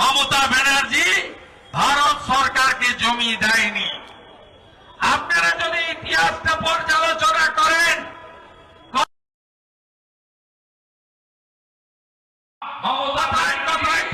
মমতা ব্যানার্জি ভারত সরকারকে জমি দেয়নি। আপনারা যদি ইতিহাসটা পর্যালোচনা করেন মমতা কথায় কথায়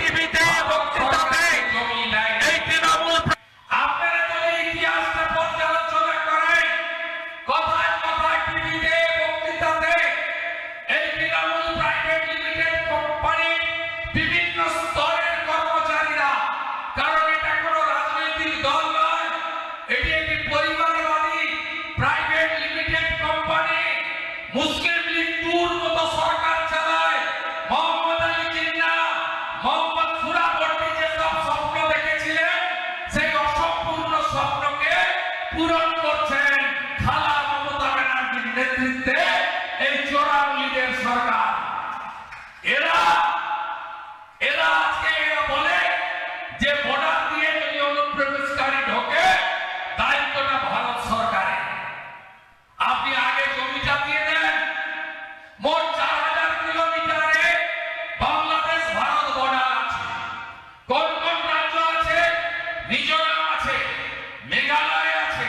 আওয়ামী সরকার। এরা এরা আজকে বলে যে বর্ডার দিয়ে যদি অনুপ্রবেশকারী ঢোকে, দায়িত্বটা ভারত সরকারের। আপনি আগে জমিটা দিয়ে দেন, মোট চার হাজার কিলোমিটারে বাংলাদেশ ভারত বর্ডার আছে। কোন কোন রাজ্য আছে? মিজোরাম আছে, মেঘালয় আছে,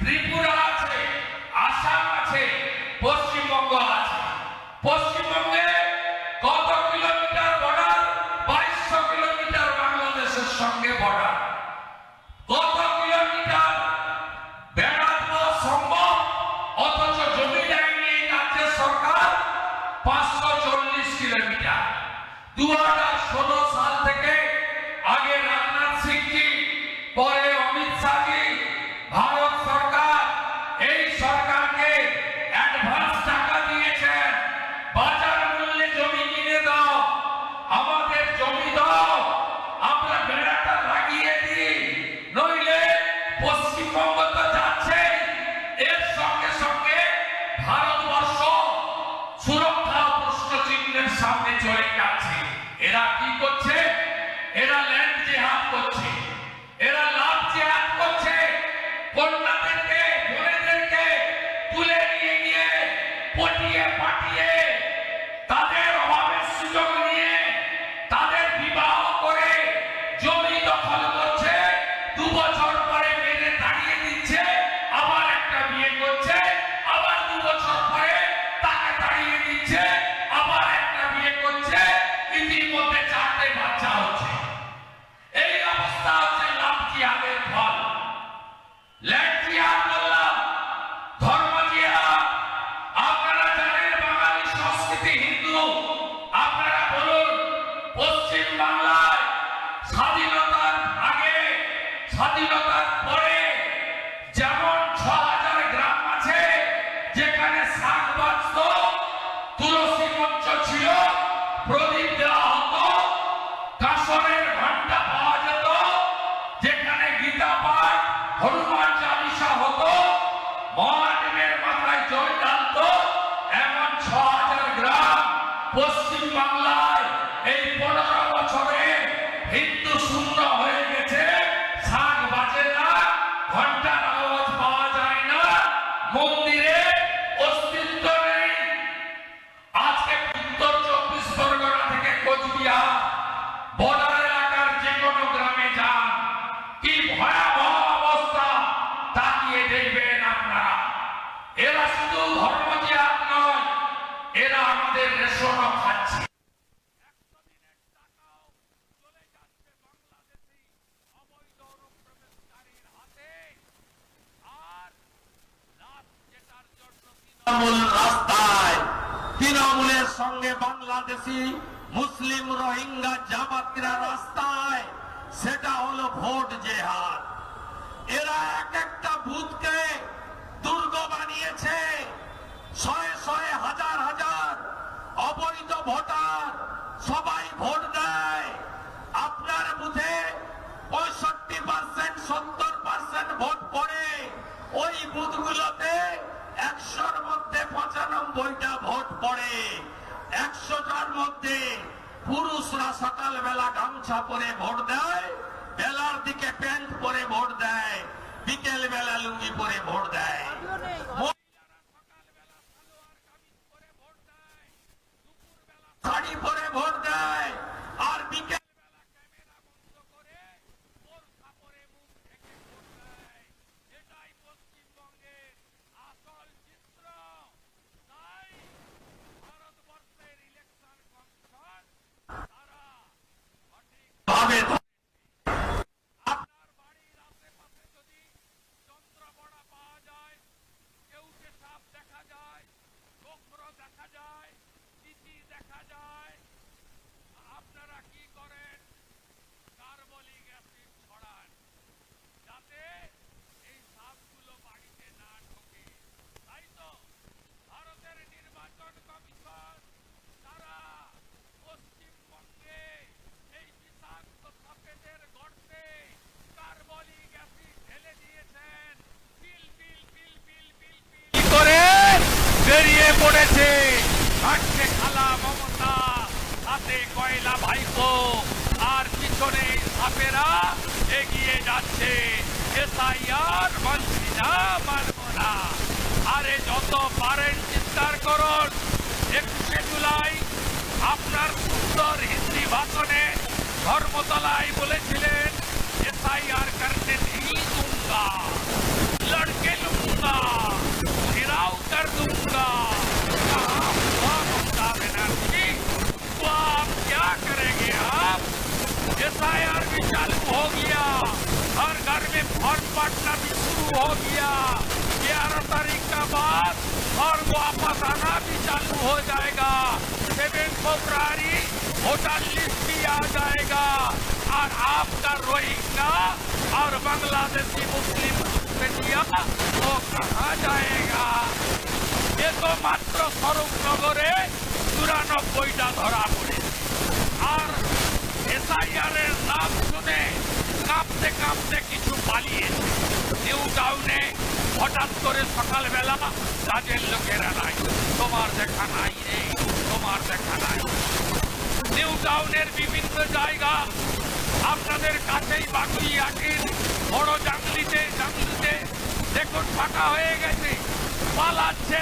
ত্রিপুরা আছে, আসাম আছে, পশ্চিম পশ্চিমবঙ্গের তৃণমূলের সঙ্গে বাংলাদেশি মুসলিম রোহিঙ্গা জামাতিরা রাস্তায়, সেটা হলো ভোট জেহাদ। এরা এক একটা ভূতকে দুর্গ বানিয়েছে। শয়ে শয়ে হাজার হাজার অবৈধ ভোটার সবাই ভোট দেয়। আপনার বুথে পঁয়ষট্টি পার্সেন্ট, সত্তর পার্সেন্ট ভোট পড়ে। ওই বুথগুলোতে মধ্যে পুরুষরা সকাল বেলা গামছা পরে ভোট দেয়, বেলার দিকে প্যান্ট পরে ভোট দেয় বিকেল বেলা লুঙ্গি পরে ভোট দেয়। দেখা যায়। ময়লা ভাইকো আর পিছনে সাপেরা এগিয়ে যাচ্ছে। এসআইআর মানছি না মানব না আরে যত পারেন চিন্তার করুন। একুশে জুলাই আপনার সুন্দর হিন্দি ভাষণে ধর্মতলায় বলেছিলেন, এসআইআর করতে নেই দুঙ্গা, লড়কে লুঙ্গা। भी चालू हो गया हर घर में फॉर्म बांटना भी शुरू हो गया ग्यारह तारीख का बाद और वापस आना भी चालू हो जाएगा सेवन फेब्रुआरी वोटर लिस्ट भी आ जाएगा और आपका रोहिंगा और बांग्लादेशी मुस्लिम घुसपैठिया वो कहाँ जाएगा এ তো মাত্র স্বরূপনগরে চুরানব্বইটা ধরা পড়ে আর এসআইআর এর নাম শুনে কাঁপতে কাঁপতে কিছু পালিয়েছে নিউ টাউনে হঠাৎ করে সকালবেলা কাজের লোকেরা নাই। তোমার দেখা নাই রে, তোমার দেখা নাই। নিউ টাউনের বিভিন্ন জায়গা। আপনাদের কাছেই বাগুই আটির বড় জাংলিতে জাংলিতে। দেখুন, ফাঁকা হয়ে গেছে। পালাচ্ছে